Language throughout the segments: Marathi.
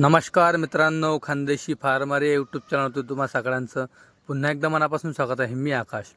नमस्कार मित्रांनो खानदेशी फार्मर या यूट्यूब चॅनलवरती तुम्हा सगळ्यांचं पुन्हा एकदा मनापासून स्वागत आहे. मी आकाश.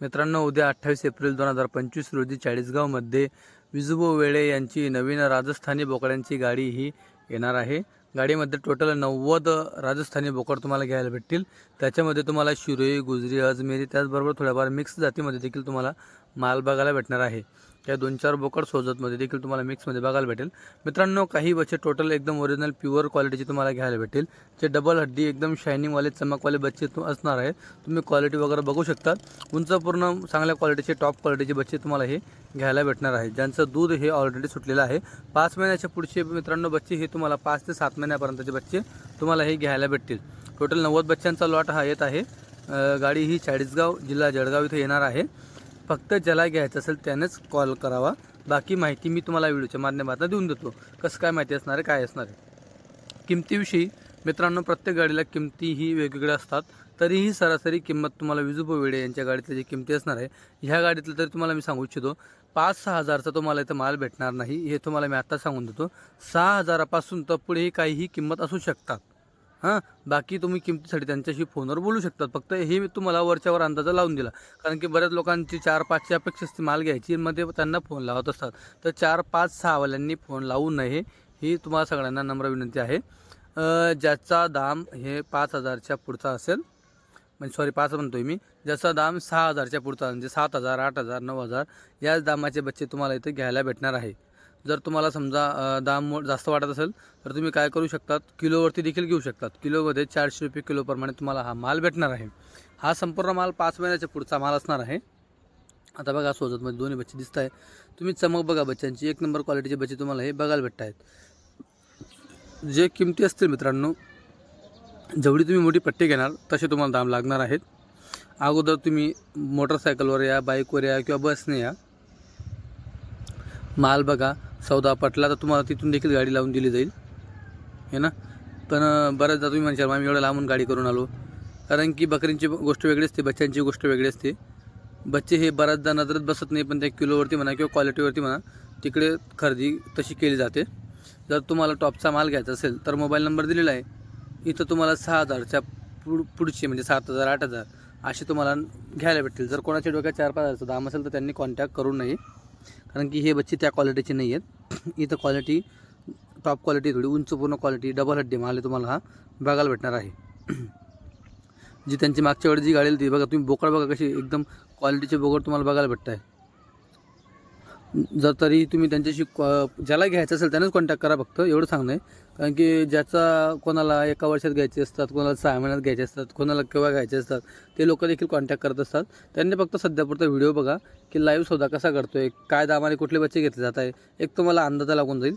मित्रांनो उद्या अठ्ठावीस एप्रिल दोन हजार पंचवीस रोजी चाळीसगावमध्ये विजुबो वेळे यांची नवीन राजस्थानी बोकड्यांची गाडी ही येणार आहे. गाडीमध्ये टोटल नव्वद राजस्थानी बोकड तुम्हाला घ्यायला भेटतील. त्याच्यामध्ये तुम्हाला शिरोई गुजरी अजमेरी त्याचबरोबर थोड्याफार मिक्स जातीमध्ये देखील तुम्हाला माल बघायला भेटणार आहे. या दोन चार बोकड सोजतमध्ये देखील तुम्हाला मिक्समध्ये बघायला भेटेल. मित्रांनो काही बच्चे टोटल एकदम ओरिजिनल प्युअर क्वालिटीचे तुम्हाला घ्यायला भेटेल. जे डबल हड्डी एकदम शायनिंगवाले चमकवाले बच्चे तु असणार आहे तुम्ही क्वालिटी वगैरे बघू शकता उंच पूर्ण चांगल्या क्वालिटीचे टॉप क्वालिटीचे बच्चे तुम्हाला हे घ्यायला भेटणार आहे. ज्यांचं दूध हे ऑलरेडी सुटलेलं आहे. पाच महिन्याच्या पुढचे मित्रांनो बच्चे हे तुम्हाला पाच ते सात महिन्यापर्यंतचे बच्चे तुम्हाला हे घ्यायला भेटतील. टोटल नव्वद बच्चांचा लॉट हा येत आहे. गाडी ही चाळीसगाव जिल्हा जळगाव इथे येणार आहे. फक्त ज्याला घ्यायचं असेल त्यानेच कॉल करावा. बाकी माहिती मी तुम्हाला व्हिडिओच्या माध्यमातून देऊन देतो. कसं काय माहिती असणार आहे काय असणार आहे. किमतीविषयी मित्रांनो प्रत्येक गाडीला किमती ही वेगवेगळ्या असतात. तरीही सरासरी किंमत तुम्हाला विजुबो वेडे यांच्या गाडीतल्या जी किमती असणार आहे ह्या गाडीतलं तरी तुम्हाला मी सांगू इच्छितो पाच सहा हजारचा तुम्हाला इथं माल भेटणार नाही हे तुम्हाला मी आत्ता सांगून देतो. सहा हजारापासून तर पुढेही काहीही किंमत असू शकतात. हां बाकी तुम्ही किमतीसाठी त्यांच्याशी फोनवर बोलू शकतात. फक्त हे मी तुम्हाला वरच्यावर अंदाजा लावून दिला. कारण की बऱ्याच लोकांची चार पाचची अपेक्षा असते माल घ्यायची मध्ये त्यांना फोन लावत असतात. तर चार पाच सहावाल्यांनी फोन लावू नये ही तुम्हाला सगळ्यांना नम्र विनंती आहे. ज्याचा दाम हे पाच हजारच्या पुढचा असेल म्हणजे सॉरी पाच म्हणतोय मी. ज्याचा दाम सहा हजारच्या पुढचा म्हणजे सात हजार आठ हजार नऊ हजार याच दामाचे बच्चे तुम्हाला इथे घ्यायला भेटणार आहे. जर तुम्हाला समजा दाम जास्त वाटत असेल तर तुम्ही काय करू शकतात? किलोवरती देखील घेऊ शकतात. किलोमध्ये चारशे रुपये किलोप्रमाणे तुम्हाला हा माल भेटणार आहे. हा संपूर्ण माल पाच महिन्याच्या पुढचा माल असणार आहे. आता बघा सोजतमध्ये दोन्ही बच्चे दिसत आहे तुम्ही चमक बघा बच्चांची एक नंबर क्वालिटीचे बच्चे तुम्हाला हे बघायला भेटत आहेत जे किमती असतील मित्रांनो जेवढी तुम्ही मोठी पट्टी घेणार तसे तुम्हाला दाम लागणार आहेत. अगोदर तुम्ही मोटरसायकलवर या बाईकवर या किंवा बसने या. माल बघा सौदा पटला तर तुम्हाला तिथून देखील गाडी लावून दिली जाईल. हे ना? पण बऱ्याचदा तुम्ही म्हणशाल आम्ही एवढं लांबून गाडी करून आलो. कारण की बकरींची गोष्ट वेगळी असते बच्चांची गोष्ट वेगळी असते. बच्चे हे बऱ्याचदा नजरेत बसत नाही पण त्या किलोवरती म्हणा किंवा क्वालिटीवरती म्हणा तिकडे खरेदी तशी केली जाते. जर तुम्हाला टॉपचा माल घ्यायचा असेल तर मोबाईल नंबर दिलेला आहे. इथं तुम्हाला सहा हजारच्या पुढ पुढचे म्हणजे सात हजार आठ हजार असे तुम्हाला घ्यायला भेटतील. जर कोणाच्या डोक्यात चार पाच हजारचा दाम असेल तर त्यांनी कॉन्टॅक्ट करू नये कारण की हे बच्चे त्या क्वालिटीचे नाही आहेत. इथं क्वालिटी टॉप क्वालिटी थोडी उंच पूर्ण क्वालिटी डबल हड्डी माल तुम्हाला हा बघायला भेटणार आहे. जी त्यांची मागच्या वेळी जी गाडी होती ती बघा तुम्ही बोकड बघा कशी एकदम क्वालिटीचे बोकड तुम्हाला बघायला भेटत आहे जर तरी तुम्ही त्यांच्याशी ज्याला घ्यायचं असेल त्यांनाच कॉन्टॅक्ट करा फक्त एवढं सांगणं आहे. कारण की ज्याचा कोणाला एका वर्षात घ्यायचे असतात कोणाला सहा महिन्यात घ्यायचे असतात कोणाला केव्हा घ्यायचे असतात ते लोक देखील कॉन्टॅक्ट करत असतात. त्यांनी फक्त सध्यापुरता व्हिडिओ बघा की लाईव्ह सौदा कसा करतोय काय दामाने कुठले बच्चे घेतले जात आहे. एक तुम्हाला अंदाजा लागून जाईल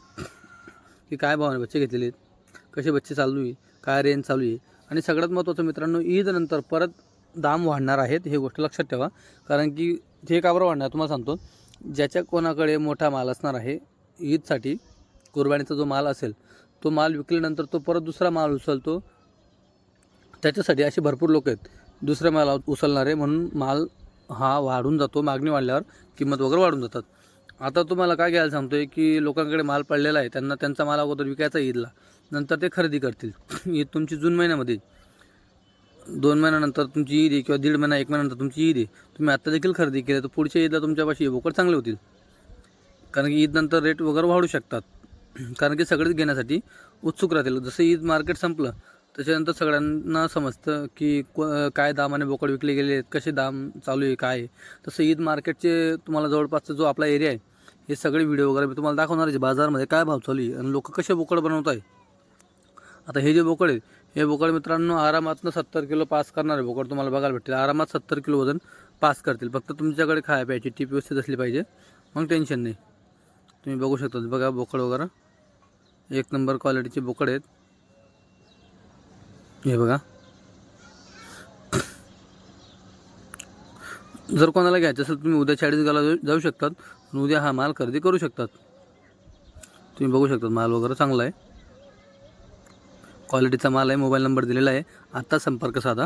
की काय भावाने बच्चे घेतलेले आहेत कसे बच्चे चालू आहे काय रेंज चालू आहे. आणि सगळ्यात महत्त्वाचं मित्रांनो ईदनंतर परत दाम वाढणार आहेत हे गोष्ट लक्षात ठेवा. कारण की हे का बरं वाढणार तुम्हाला सांगतो. ज्याच्या कोणाकडे मोठा माल असणार आहे ईदसाठी कुर्बानीचा जो माल असेल तो माल विकल्यानंतर तो परत दुसरा माल उचलतो. त्याच्यासाठी असे भरपूर लोक आहेत. दुसऱ्या माल उचलणारे म्हणून माल हा वाढून जातो. मागणी वाढल्यावर किंमत वगैरे वाढून जातात. आता तुम्हाला काय घ्यायला सांगतोय की लोकांकडे माल पडलेला आहे त्यांना त्यांचा माल अगोदर विकायचा ईदला. नंतर ते खरेदी करतील. ईद तुमची जून महिन्यामध्ये. दोन महिन्यानंतर तुमची ईद आहे किंवा दीड महिना एक महिन्यानंतर तुमची ईद आहे. तुम्ही आत्ता देखील खरेदी केली तर पुढच्या ईदला तुमच्यापाशी बोकड चांगले होतील. कारण की ईदनंतर रेट वगैरे वाढू शकतात. कारण की सगळेच घेण्यासाठी उत्सुक राहतील. जसं ईद मार्केट संपलं त्याच्यानंतर सगळ्यांना समजतं की को काय दामाने बोकड विकले गेले आहेत कसे दाम चालू आहे काय आहे. तसं ईद मार्केटचे तुम्हाला जवळपासचा जो आपला एरिया आहे हे सगळे व्हिडिओ वगैरे मी तुम्हाला दाखवणार आहे बाजारमध्ये काय भाव चालू आहे आणि लोक कसे बोकड बनवत आहे आता हे जे बोकड आहेत हे बोकड मित्रांनो आरामातनं सत्तर किलो पास करणारे बोकड. तुम्हाला बघायला भेटतील. आरामात सत्तर किलो वजन पास करतील. फक्त तुमच्याकडे खाया प्यायची टीप व्यवस्थित असली पाहिजे. मग टेन्शन नाही. तुम्ही बघू शकता. बघा बोकड वगैरे. एक नंबर क्वालिटीचे बोकड आहेत. हे बघा. जर कोणाला घ्यायचं असेल तुम्ही उद्या चाळीसगावला जाऊ जाऊ शकतात. उद्या हा माल खरेदी करू शकतात. तुम्ही बघू शकता माल वगैरे चांगला आहे. क्वालिटीचा माल आहे मोबाईल नंबर दिलेला आहे. आत्ता संपर्क साधा.